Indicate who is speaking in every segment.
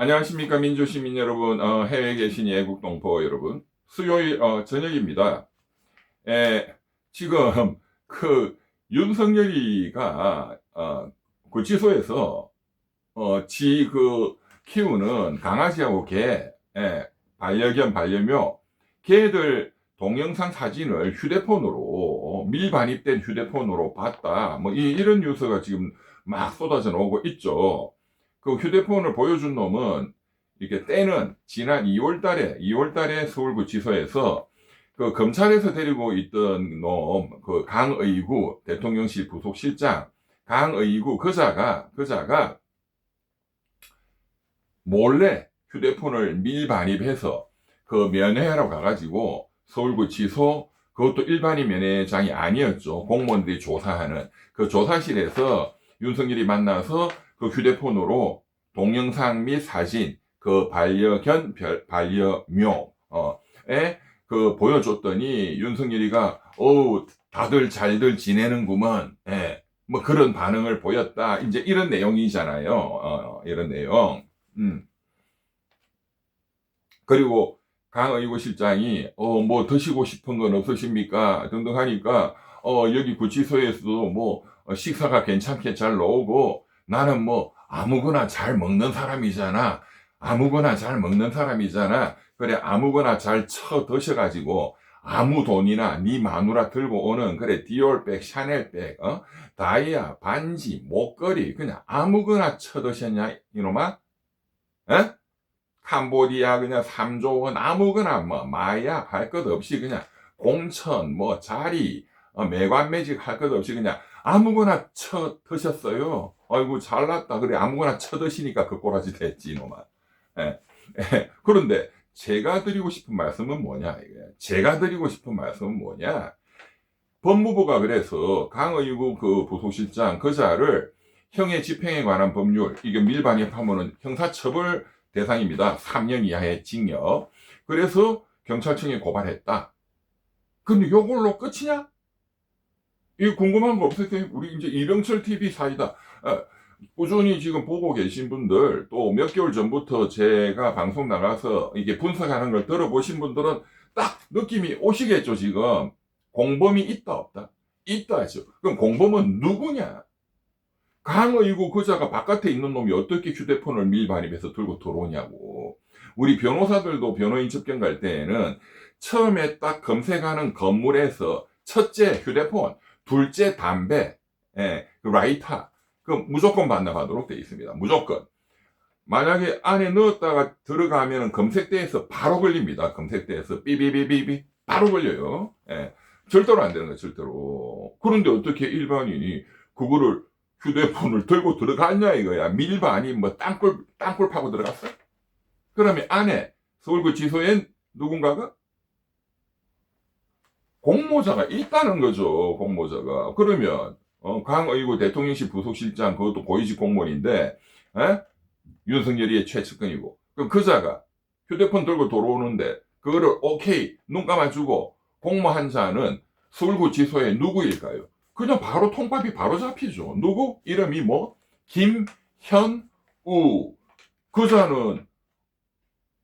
Speaker 1: 안녕하십니까 민주시민 여러분, 어, 해외에 계신 애국 동포 여러분, 수요일 어, 저녁입니다. 에, 지금 그 윤석열이가 어, 구치소에서 어, 지 그 키우는 강아지하고 개, 에, 반려견, 반려묘, 개들 동영상 사진을 휴대폰으로 밀반입된 휴대폰으로 봤다. 뭐 이, 이런 뉴스가 지금 막 쏟아져 나오고 있죠. 그 휴대폰을 보여준 놈은 이렇게 때는 지난 2월 달에 2월 달에 서울구치소에서 그 검찰에서 데리고 있던 놈 그 강의구 대통령실 부속실장 강의구 그자가 그자가 몰래 휴대폰을 밀반입해서 그 면회하러 가가지고 서울구치소 그것도 일반인 면회장이 아니었죠. 공무원들이 조사하는. 그 조사실에서 윤석열이 만나서 그 휴대폰으로 동영상 및 사진, 그 반려견, 별- 반려묘, 어, 에, 그 보여줬더니 윤석열이가, 어우, 다들 잘들 지내는구먼, 예, 뭐 그런 반응을 보였다. 이제 이런 내용이잖아요. 어, 이런 내용. 음. 그리고 강의구 실장이, 어, 뭐 드시고 싶은 건 없으십니까? 등등 하니까, 어, 여기 구치소에서도 뭐, 어, 식사가 괜찮게 잘 나오고, 나는 뭐 아무거나 잘 먹는 사람이잖아. 아무거나 잘 먹는 사람이잖아. 그래 아무거나 잘 쳐 드셔가지고 아무 돈이나 네 마누라 들고 오는 그래 디올백, 샤넬백, 어? 다이아, 반지, 목걸이 그냥 아무거나 쳐 드셨냐 이놈아? 에? 캄보디아 그냥 3조 원 아무거나 뭐 마야 할것 없이 그냥 공천 뭐 자리 어, 매관매직 할 것 없이 그냥 아무거나 쳐 드셨어요. 아이고 잘났다. 그래 아무거나 쳐 드시니까 그 꼬라지 됐지 이놈아. 예. 예. 그런데 제가 드리고 싶은 말씀은 뭐냐. 제가 드리고 싶은 말씀은 뭐냐. 법무부가 그래서 강의구 그 부속실장 그 자를 형의 집행에 관한 법률 이게 밀반입하면은 형사처벌 대상입니다. 3년 이하의 징역. 그래서 경찰청에 고발했다. 근데 요걸로 끝이냐? 이 궁금한 거 없으세요? 우리 이제 이병철 TV 사이다. 아, 꾸준히 지금 보고 계신 분들 또 몇 개월 전부터 제가 방송 나가서 이게 분석하는 걸 들어보신 분들은 딱 느낌이 오시겠죠 지금 공범이 있다 없다 있다 하죠 그럼 공범은 누구냐 강의구 그자가 바깥에 있는 놈이 어떻게 휴대폰을 밀반입해서 들고 들어오냐고 우리 변호사들도 변호인 접견 갈 때에는 처음에 딱 검색하는 건물에서 첫째 휴대폰 둘째 담배 예, 그 라이터 그 무조건 반납하도록 되어 있습니다. 무조건. 만약에 안에 넣었다가 들어가면 검색대에서 바로 걸립니다. 검색대에서 삐비비비비 바로 걸려요. 예. 절대로 안 되는 거예요. 절대로. 그런데 어떻게 일반인이 그거를 휴대폰을 들고 들어갔냐 이거야. 밀반이 뭐 땅굴 땅굴 파고 들어갔어? 그러면 안에 서울구치소엔 누군가가 공모자가 있다는 거죠. 공모자가. 그러면 어, 강의구 대통령실 부속실장 그것도 고위직 공무원인데 에? 윤석열이의 최측근이고 그럼 그자가 휴대폰 들고 돌아오는데 그거를 오케이 눈 감아주고 공모한 자는 서울구치소의 누구일까요? 그냥 바로 통밥이 바로 잡히죠. 누구? 이름이 뭐? 김현우. 그자는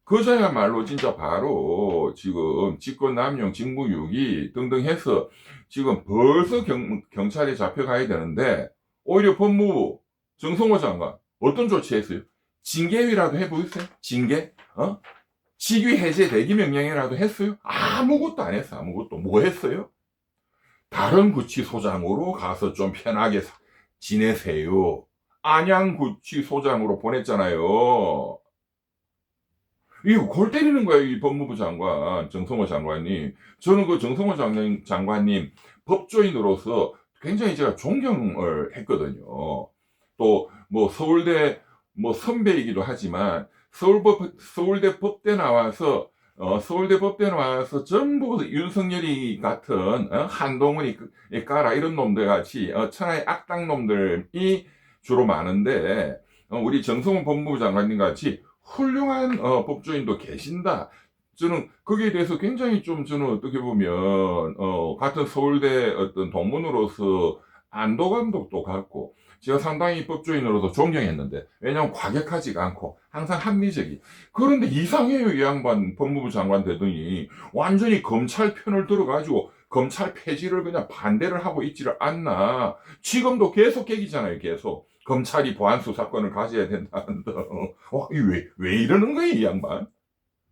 Speaker 1: 그자야말로 진짜 바로 지금 직권남용, 직무유기 등등 해서 지금 벌써 경, 경찰에 잡혀가야 되는데 오히려 법무부 정성호 장관 어떤 조치했어요? 징계위라도 해보였어요? 징계? 어? 직위 해제 대기 명령이라도 했어요? 아무것도 안 했어 아무것도 뭐 했어요? 다른 구치소장으로 가서 좀 편하게 사- 지내세요 안양 구치소장으로 보냈잖아요 이거 골 때리는 거예요, 이 법무부 장관, 정성호 장관님. 저는 그 정성호 장관, 장관님 법조인으로서 굉장히 제가 존경을 했거든요. 또, 뭐, 서울대, 뭐, 선배이기도 하지만, 서울법, 서울대 법대 나와서, 어, 서울대 법대 나와서 전부 윤석열이 같은, 어, 한동훈이 까라, 이런 놈들 같이, 어, 천하의 악당 놈들이 주로 많은데, 어, 우리 정성호 법무부 장관님 같이 훌륭한 어, 법조인도 계신다. 저는 거기에 대해서 굉장히 좀 저는 어떻게 보면 어, 같은 서울대 어떤 동문으로서 안도 감독도 갖고 제가 상당히 법조인으로서 존경했는데 왜냐하면 과격하지가 않고 항상 합리적이 그런데 이상해요 이 양반 법무부 장관 되더니 완전히 검찰 편을 들어가지고 검찰 폐지를 그냥 반대를 하고 있지를 않나 지금도 계속 깨기잖아요 계속 검찰이 보안 수사권을 가져야 된다는데 어, 왜, 왜 이러는 거예요 이 양반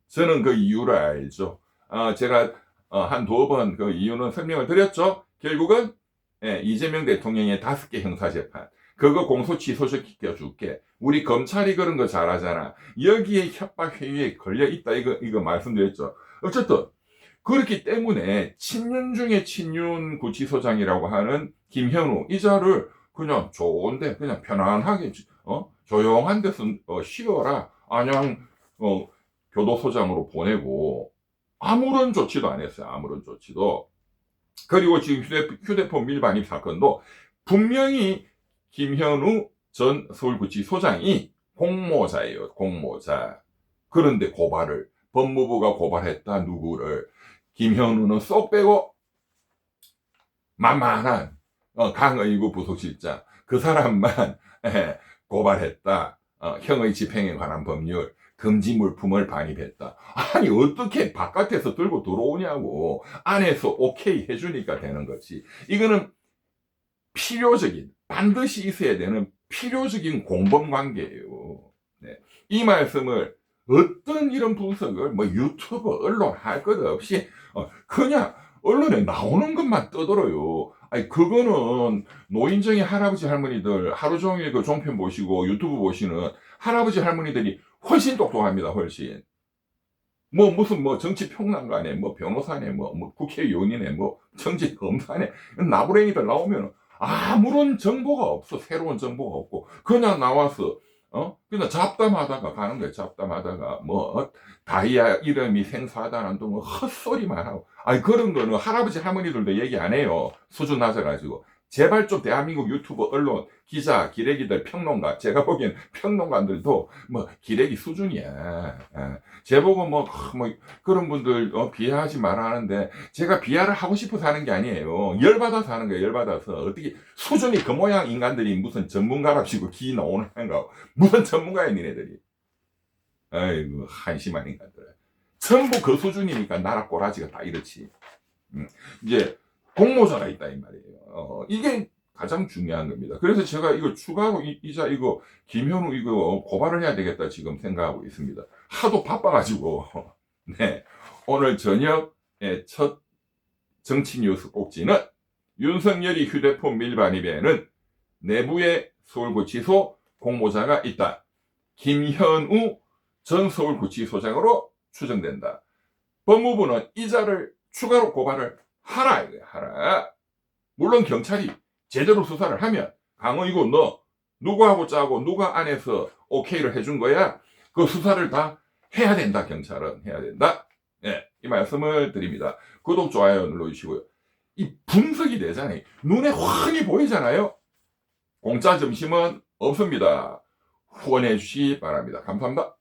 Speaker 1: 저는 그 이유를 알죠 아, 제가 한두 번 그 이유는 설명을 드렸죠 결국은 예, 이재명 대통령의 다섯 개 형사재판. 그거 공소 취소시켜 줄게. 우리 검찰이 그런 거 잘하잖아. 여기에 협박 회유에 걸려 있다. 이거, 이거 말씀드렸죠. 어쨌든, 그렇기 때문에 친윤 중에 친윤 구치소장이라고 하는 김현우, 이자를 그냥 좋은데, 그냥 편안하게, 어? 조용한 데서 어, 쉬어라. 안양, 어, 교도소장으로 보내고, 아무런 조치도 안 했어요. 아무런 조치도. 그리고 지금 휴대폰, 휴대폰 밀반입 사건도 분명히 김현우 전 서울구치소장이 공모자예요. 공모자. 그런데 고발을 법무부가 고발했다 누구를 김현우는 쏙 빼고 만만한 어, 강의구 부속실장 그 사람만 예, 고발했다. 어, 형의 집행에 관한 법률 금지 물품을 반입했다. 아니 어떻게 바깥에서 들고 들어오냐고 안에서 오케이 해주니까 되는 거지. 이거는 필요적인 반드시 있어야 되는 필요적인 공범 관계예요. 네. 이 말씀을 어떤 이런 분석을 뭐 유튜브 언론 할 것 없이 어, 그냥 언론에 나오는 것만 떠들어요. 아니 그거는 노인정의 할아버지 할머니들 하루 종일 그 종편 보시고 유튜브 보시는 할아버지 할머니들이 훨씬 똑똑합니다, 훨씬. 뭐, 무슨, 뭐, 정치 평론가네, 뭐, 변호사네, 뭐, 뭐, 국회의원이네, 뭐, 정치 검사네, 나부랭이들 나오면 아무런 정보가 없어. 새로운 정보가 없고. 그냥 나와서, 어? 그냥 잡담하다가 가는 거야, 잡담하다가. 뭐, 어? 다이아 이름이 생사하다는 둥 헛소리만 하고. 아니, 그런 거는 할아버지 할머니들도 얘기 안 해요. 수준 낮아가지고. 제발 좀 대한민국 유튜브 언론 기자 기레기들 평론가 제가 보기엔 평론가들도 뭐 기레기 수준이야. 아, 제보고 뭐, 뭐 그런 분들 어, 비하하지 말아 하는데 제가 비하를 하고 싶어서 하는 게 아니에요. 열받아서 하는 거예요. 열받아서 어떻게 수준이 그 모양 인간들이 무슨 전문가랍시고 기 나오는 거 무슨 전문가야 니네들이. 아이고 한심한 인간들. 전부 그 수준이니까 나라 꼬라지가 다 이렇지. 음, 이제 공모자가 있다 이 말이에요. 어, 이게 가장 중요한 겁니다. 그래서 제가 이거 추가로 이, 이자 이거 김현우 이거 고발을 해야 되겠다 지금 생각하고 있습니다. 하도 바빠가지고 네 오늘 저녁의 첫 정치 뉴스 꼭지는 윤석열이 휴대폰 밀반입에는 내부에 서울구치소 공모자가 있다. 김현우 전 서울구치소장으로 추정된다. 법무부는 이자를 추가로 고발을 하라 이거야 하라. 물론 경찰이 제대로 수사를 하면 강호이고 너 누구하고 짜고 누가 안에서 오케이를 해준 거야. 그 수사를 다 해야 된다. 경찰은 해야 된다. 예, 이 말씀을 드립니다. 구독 좋아요 눌러주시고요. 이 분석이 되잖아요. 눈에 환히 보이잖아요. 공짜 점심은 없습니다. 후원해 주시기 바랍니다. 감사합니다.